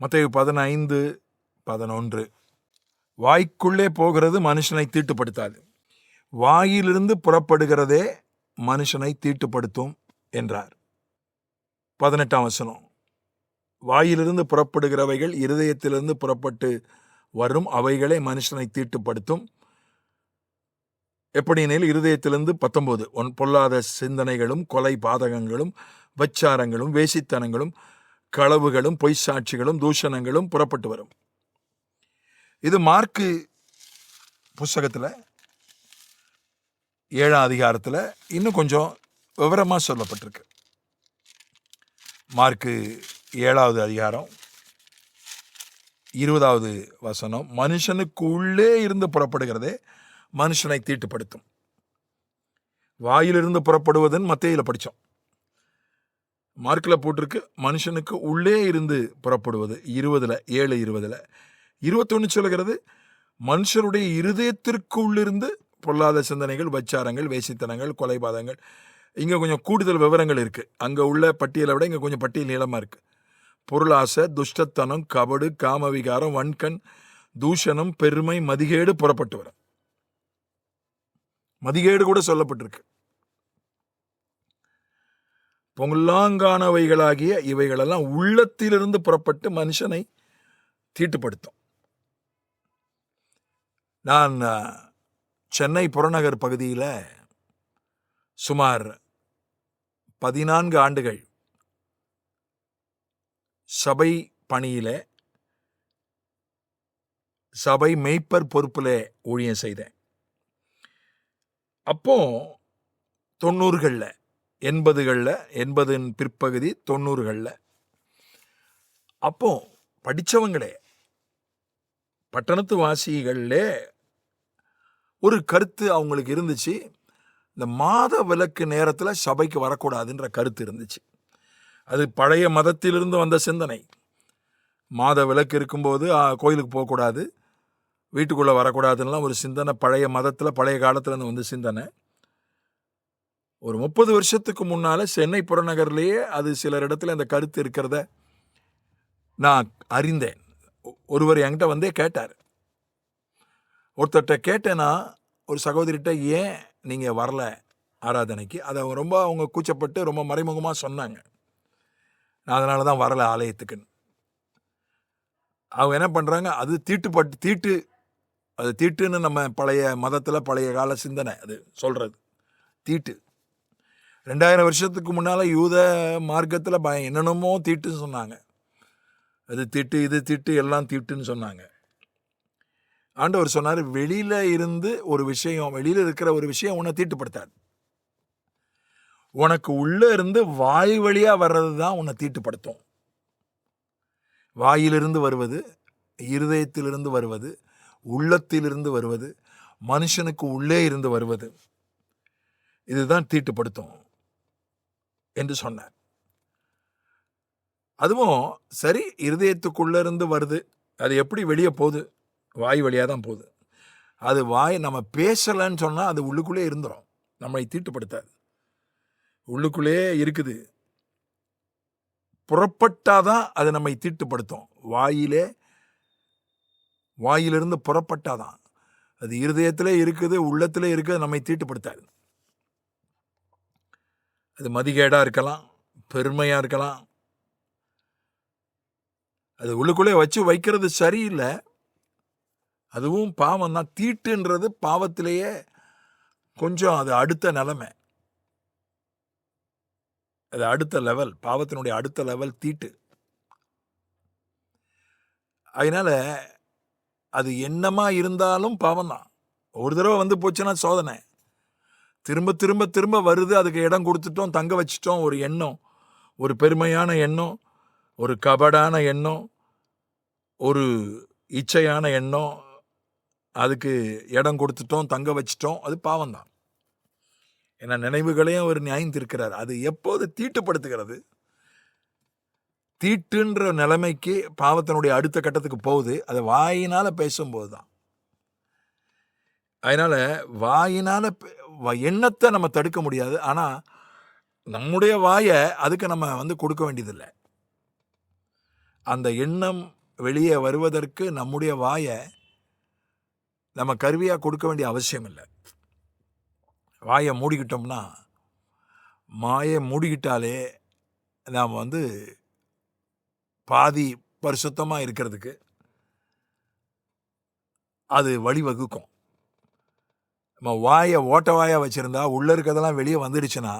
மற்ற பதினைந்து பதினொன்று. வாய்க்குள்ளே போகிறது மனுஷனை தீட்டுப்படுத்தாது. வாயிலிருந்து புறப்படுகிறதே மனுஷனை தீட்டுப்படுத்தும் என்றார். பதினெட்டாம் வசனம். வாயிலிருந்து புறப்படுகிறவைகள் இருதயத்திலிருந்து புறப்பட்டு வரும் அவைகளே மனுஷனை தீட்டுப்படுத்தும். எப்படியெனில் இருதயத்திலிருந்து பத்தொன்பது ஒன் பொல்லாத சிந்தனைகளும் கொலை பாதகங்களும் வச்சாரங்களும் வேசித்தனங்களும் களவுகளும் பொய் சாட்சிகளும் தூஷணங்களும் புறப்பட்டு வரும். இது மார்க்கு புஸ்தகத்தில் ஏழாம் அதிகாரத்தில் இன்னும் கொஞ்சம் விவரமாக சொல்லப்பட்டிருக்கு. மார்க்கு ஏழாவது அதிகாரம் இருபதாவது வசனம் மனுஷனுக்கு உள்ளே இருந்து புறப்படுகிறதே மனுஷனை தீட்டுப்படுத்தும். வாயிலிருந்து புறப்படுவதுன்னு மத்தியில் படித்தோம் மார்க்கில் போட்டிருக்கு. மனுஷனுக்கு உள்ளே இருந்து புறப்படுவது இருபதில் ஏழு இருபதில். இருபத்தொன்று சொல்கிறது மனுஷருடைய இருதயத்திற்குள்ளிருந்து பொல்லாத சிந்தனைகள் வச்சாரங்கள் வேசித்தனங்கள் கொலைபாதங்கள். இங்கே கொஞ்சம் கூடுதல் விவரங்கள் இருக்குது அங்கே உள்ள பட்டியலை விட இங்கே கொஞ்சம் பட்டியல் நீளமாக இருக்குது பொருளாசை துஷ்டத்தனம் கபடு காமவிகாரம் வன்கண் தூஷணம் பெருமை மதிகேடு புறப்பட்டு வரும். மதிகேடு கூட சொல்லப்பட்டிருக்கு. பொங்கலாங்கானவைகளாகிய இவைகளெல்லாம் உள்ளத்திலிருந்து புறப்பட்டு மனுஷனை தீட்டுப்படுத்தும். நான் சென்னை புறநகர் பகுதியில் சுமார் பதினான்கு ஆண்டுகள் சபை பணியில் சபை மெய்ப்பர் பொறுப்பில் ஊழியம் செய்தேன். அப்போ தொண்ணூறுகளில் எண்பதுகளில் எண்பதின் பிற்பகுதி தொண்ணூறுகளில். அப்போ படித்தவங்களே பட்டணத்து வாசிகளிலே ஒரு கருத்து அவங்களுக்கு இருந்துச்சு. இந்த மாத விலக்கு நேரத்தில் சபைக்கு வரக்கூடாதுன்ற கருத்து இருந்துச்சு. அது பழைய மதத்திலிருந்து வந்த சிந்தனை. மாத விளக்கு இருக்கும்போது கோயிலுக்கு போகக்கூடாது வீட்டுக்குள்ளே வரக்கூடாதுன்னெலாம் ஒரு சிந்தனை பழைய மதத்தில் பழைய காலத்தில் இருந்து வந்த சிந்தனை. ஒரு முப்பது வருஷத்துக்கு முன்னால் சென்னை புறநகர்லேயே அது சிலர் இடத்துல அந்த கருத்து இருக்கிறத நான் அறிந்தேன். ஒருவர் என்கிட்ட வந்தே கேட்டார். ஒருத்தர்கிட்ட கேட்டேன்னா ஒரு சகோதரிகிட்ட ஏன் நீங்கள் வரல ஆராதனைக்கு? அதை அவங்க ரொம்ப அவங்க கூச்சப்பட்டு ரொம்ப மறைமுகமாக சொன்னாங்க. நான் அதனால தான் வரல ஆலயத்துக்குன்னு. அவங்க என்ன பண்ணுறாங்க அது தீட்டுப்பட்டு தீட்டு அது தீட்டுன்னு நம்ம பழைய மதத்தில் பழைய கால சிந்தனை அது சொல்கிறது தீட்டு. ரெண்டாயிரம் வருஷத்துக்கு முன்னால் யூத மார்க்கத்தில் பய என்னென்னமோ தீட்டுன்னு சொன்னாங்க. அது திட்டு இது திட்டு எல்லாம் தீட்டுன்னு சொன்னாங்க. ஆண்டவர் சொன்னார் வெளியில் இருந்து ஒரு விஷயம் வெளியில் இருக்கிற ஒரு விஷயம் உன்னை தீட்டுப்படுத்தாது. உனக்கு உள்ளே இருந்து வாய் வழியாக வர்றது தான் உன்னை தீட்டுப்படுத்தும். வாயிலிருந்து வருவது இருதயத்திலிருந்து வருவது உள்ளத்திலிருந்து வருவது மனுஷனுக்கு உள்ளே இருந்து வருவது இதுதான் தீட்டுப்படுத்தும். என்று சொன்னார். அதுவும் சரி இருதயத்துக்குள்ள இருந்து வருது. அது எப்படி வெளியே போகுது? வாய் வழியாக தான் போகுது. அது வாய் நம்ம பேசலைன்னு சொன்னால் அது உள்ளுக்குள்ளே இருந்துடும் நம்மளை தீட்டுப்படுத்தாது. உள்ளுக்குள்ளே இருக்குது. புறப்பட்டாதான் அது நம்மை தீட்டுப்படுத்தும். வாயிலே வாயிலிருந்து புறப்பட்டாதான் அது இருதயத்திலே இருக்குது உள்ளத்திலே இருக்குது நம்மை தீட்டுப்படுத்தாது. அது மதிகேடாக இருக்கலாம் பெருமையாக இருக்கலாம். அது உள்ளுக்குள்ளே வச்சு வைக்கிறது சரியில்லை. அதுவும் பாவம் தான். தீட்டுன்றது பாவத்திலேயே கொஞ்சம் அது அடுத்த நிலைமை. அது அடுத்த லெவல் பாவத்தினுடைய அடுத்த லெவல் தீட்டு. அதனால் அது என்னமா இருந்தாலும் பாவம் தான். ஒரு தடவை வந்து போச்சுன்னா சோதனை. திரும்ப திரும்ப திரும்ப வருது. அதுக்கு இடம் கொடுத்துட்டோம். தங்க வச்சிட்டோம். ஒரு எண்ணம். ஒரு பெருமையான எண்ணம். ஒரு கபடான எண்ணம். ஒரு இச்சையான எண்ணம். அதுக்கு இடம் கொடுத்துட்டோம். தங்க வச்சிட்டோம். அது பாவம்தான். ஏன்னா நினைவுகளையும் அவர் நியாயந்திருக்கிறார். அது எப்போது தீட்டுப்படுத்துகிறது? தீட்டுன்ற நிலைமைக்கு பாவத்தினுடைய அடுத்த கட்டத்துக்கு போகுது. அது வாயினால் பேசும்போது தான் அதனால் வாயினால் பே- எண்ணத்தை நம்ம தடுக்க முடியாது. ஆனால் நம்முடைய வாயை அதுக்கு நம்ம வந்து கொடுக்க வேண்டியதில்லை. அந்த எண்ணம் வெளியே வருவதற்கு நம்முடைய வாயை நம்ம கருவியாக கொடுக்க வேண்டிய அவசியம் இல்லை. வாயை மூடிக்கிட்டோம்னா மாயை மூடிக்கிட்டாலே நாம் வந்து பாதி பரிசுத்தமாக இருக்கிறதுக்கு அது வழிவகுக்கும். நம்ம வாயை ஓட்ட வாயாக வச்சுருந்தா உள்ளே இருக்கிறதெல்லாம் வெளியே வந்துடுச்சுன்னா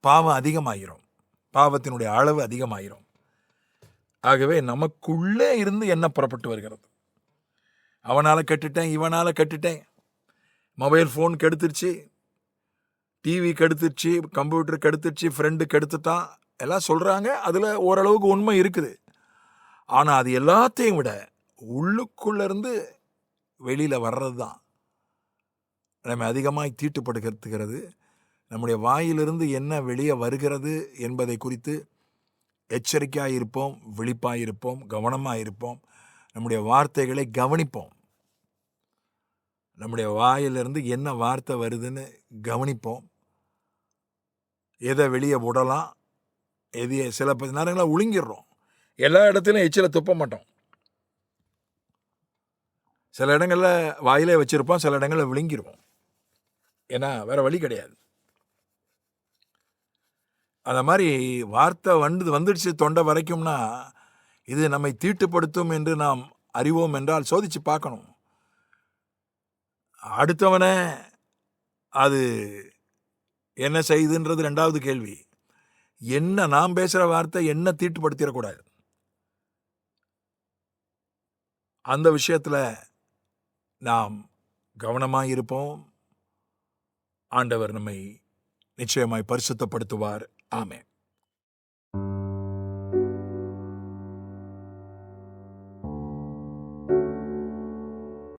பாவம் அதிகமாகிரும் பாவத்தினுடைய அளவு அதிகமாகிரும் ஆகவே நமக்குள்ளே இருந்து என்ன புறப்பட்டு வருகிறது? அவனால் கெட்டுட்டேன் இவனால் கெட்டுட்டேன். மொபைல் ஃபோன் கெடுத்துருச்சு டிவி கெடுத்துருச்சு கம்ப்யூட்டர் கெடுத்துருச்சு ஃப்ரெண்டு கெடுத்துட்டான். எல்லாம் சொல்கிறாங்க அதில் ஓரளவுக்கு உண்மை இருக்குது. ஆனால் அது எல்லாத்தையும் விட உள்ளுக்குள்ளேருந்து வெளியில் வர்றது தான் நம்ம அதிகமாய் தீட்டுப்படுகிறது நம்முடைய வாயிலிருந்து என்ன வெளியே வருகிறது என்பதை குறித்து எச்சரிக்கையாக இருப்போம் விழிப்பாக இருப்போம் கவனமாக இருப்போம். நம்முடைய வார்த்தைகளை கவனிப்போம். நம்முடைய வாயிலிருந்து என்ன வார்த்தை வருதுன்னு கவனிப்போம். எதை வெளியே விடலாம் எதையை சில ப- நேரங்களில் ஒழுங்கிடுறோம். எல்லா இடத்துலையும் எச்சில துப்ப மாட்டோம். சில இடங்களில் வாயிலே வச்சுருப்போம் சில இடங்களில் விழுங்கிடுவோம் ஏன்னா வேற வழி கிடையாது. அந்த மாதிரி வார்த்தை வந்து வந்துடுச்சு தொண்டை வரைக்கும்னா இது நம்மை தீட்டுப்படுத்தும் என்று நாம் அறிவோம் என்றால் சோதிச்சு பார்க்கணும். அடுத்தவனை அது என்ன செய்துன்றது ரெண்டாவது கேள்வி. என்ன நாம் பேசுகிற வார்த்தை என்ன தீட்டுப்படுத்திடக்கூடாது? அந்த விஷயத்தில் நாம் கவனமாக இருப்போம். ஆண்டவர் நம்மை நிச்சயமாய் பரிசுத்தப்படுத்துவார். ஆமே